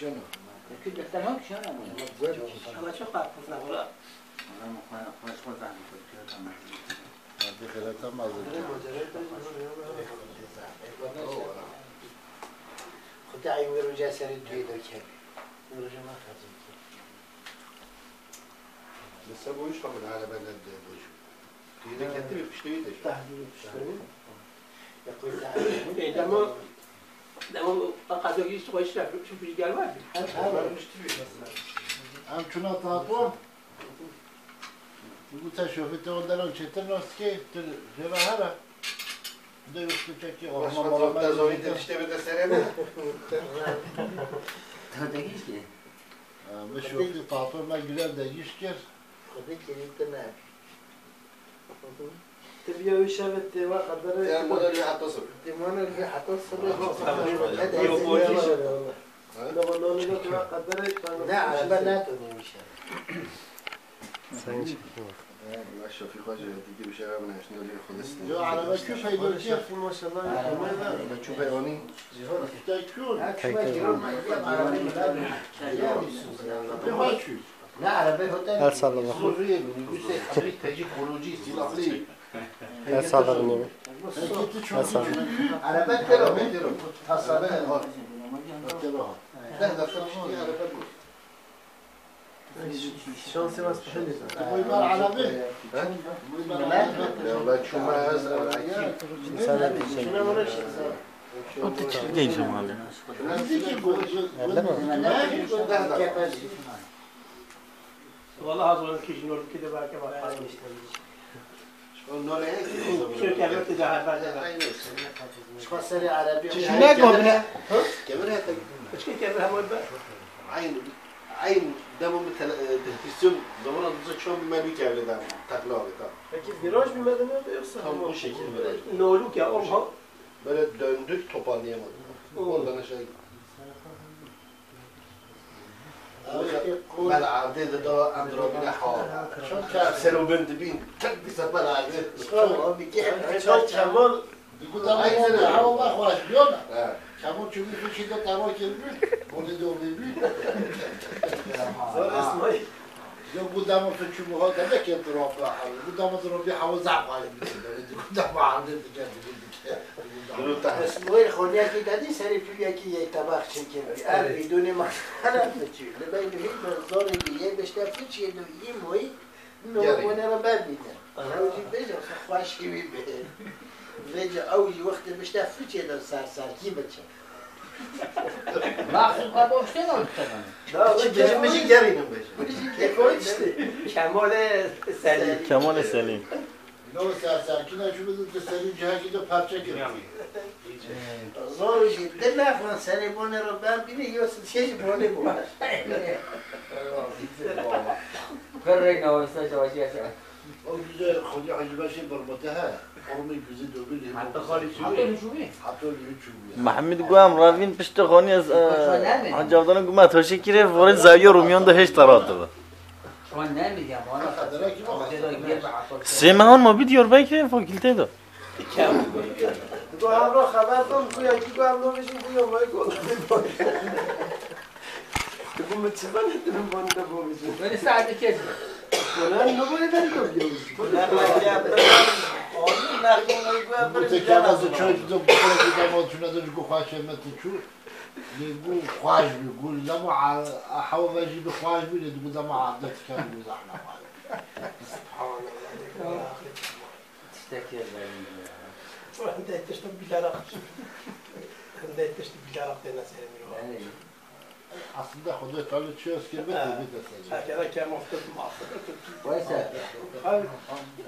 شنو؟ أكيد بيحتاجهم شنو؟ ما شو قاعد تطلع أنا مخانا خلاص قلت عن الفكرة أنا دخل تم خدي عي ورجع سر الدويد الكل ورجع ما خرج لسه بوش قبل على بلد بوش كده كتب بشتوي ده تحديد بشتوي يقول تعالى Ama kazak yüz koyuşlar, şu rüzgar var mı? Her şey vermiştir mesela. Hem çuna tatlı, bu teşrifte ondan çetin ki cevahara. Bu da yoktu çeki. Orman molamaz. Da zoyu işte bir de sereme. Tadı geçti. Bu şoför tatlı, ben güler de yüz kere. Tabii ki, tabii. تبي وشافت تيوا قدر يعني مدري حتى صبح دیمان رو حتی صبح لو قلنا له تيوا قدر نه عربه نتونی میشه ما شوفي خواجه دیگه بشه هم نشنی ولی خود است جو عربه که پیدا کرد شافي ما شاء الله با چوب ایرانی تا کون نه عربه هتل هر سال بخور سوریه بینی خبری تجی خروجی سیلاحلی هر سال بنیم هر سال عربه ترا حسابه ها ترا ده دفتر شدی عربه بود شانسي ما استحيل بوی بر عربه بوی بر عربه دولت شما از عراقی شنو مرش Genç mahalle. والله هذول كيجي نور كده بقى كمان نور شو كبرت ده بعد خسر عربی كبر هتا ايش كده هم بقى عين عين دمو مثل تلفزيون زمان دوزا چون بیماری کرده دم تقلا تا Peki viraj bir medeni yoksa tam bu şekil böyle نولوك يا ام ها böyle döndük toparlayamadık oradan aşağı Ben بلع عديد دواء عند ربنا حوار. سلو بنت بين؟ تلبس بلع عديد شو بكي شمال يقول لها عايز أنا حوار الله خلاص بيونا آه. شمال شو بيقول شي ده تعمل بولي دو بيبي قدام تو چوبها داده که تو راه حاله قدام تو راه هوا زب حاله می‌تونه قدام حاله دیگه دیگه اسموی خونی که دادی سری تو یکی یک طبق چکه بر بدون مثلا چی لبین هیچ مقدار دیگه بیشتر چی یه موی نوونه را ببینه روزی بجا خوش کی بی بجا اولی وقت بیشتر چی در سر سر کی بچه؟ مخصوص با باشته نمیتونم چی گجی میشی گرینم بشه کوید işte كمال سليم Kemal Selim. نو سر سر کی نشو بده تو سری جهه که دو پرچه کرد زوجی دل نفرن سری بونه رو ببینه یا چیش بونه وجزء خديع الباشي برمتها قرمي جزء دوبلي حتى خالي حتی حتى شوبي محمد قام راوین بشت خوني حاج عبدالله قام توشي كيري فوري زاوية روميون ده هش ترات ده سیمان ما بید یور بای که فاکیلته دا دو هم را خبر دام تو که گو هم تو گویا مای گو دو بومه چه بانه دو بانه دو بومه چه بانه کسی تو بیومیشیم بوده که از چای دو بخوره که دما چون ازش گو خواهش مت چو نگو خواهش بی گول دما حوا وجی بی خواهش بی نگو دما عبدت کن گو زحنا تشتكي عندها تشتم بالعراق عندها تشتم بالعراق تاع الناس يعملوها aslında خدا تعالی چی است که بده بده هكذا كان مفتوح معصب كويسة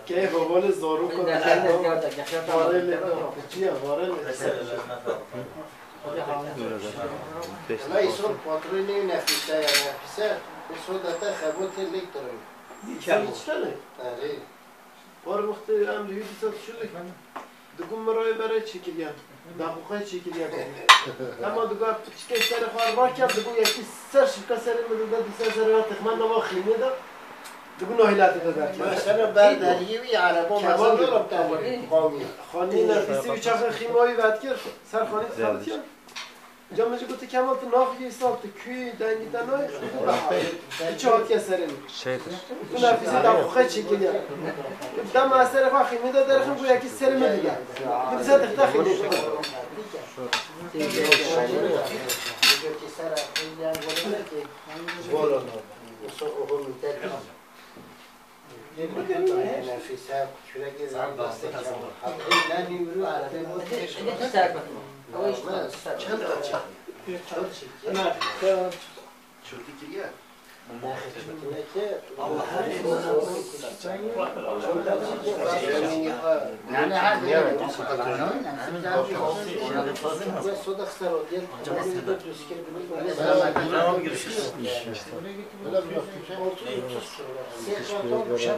که بابان زارو عندنا کنه عندنا زيادة كحياة وارل چیه وارل لا يصير باتروني نفسه يا نفسه يصير ده خبوت الكترون كم چطوره؟ آره بار وقت ام لیوی دیسات شده دگم مرای برای چکیلیان دقیقه چکیلیان اما دگو چکه سر خوار را کرد دگو یکی سر شکا سر مدوده دیسا سر را تخمن نما خیمه دا دگو نهیلت دا در کرد مثلا برداریه وی عربا مثلا دارم قومی خانی نفیسی و چخ خیمایی ود کرد. سر خانی کرد Camacı kutu kemaltı nafiye saltı köyü dengiden oy. İçi hat keserin. Şeydir. Bu nafisi da kuka çekiliyor. Dama asere fakir mi de derken bu yaki serime diye. Bir de tek takın. نفسها كرة جزء بلاستيك لا نيورو على Ne ister bakın. O işte. ister. Çöktü ki ya. يعني هذا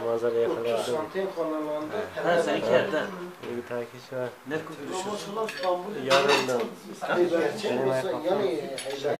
Manzara yakaladım. Ha seninki evde. Bir takipçi var. Ne kurtuluşu? Yarından. يعني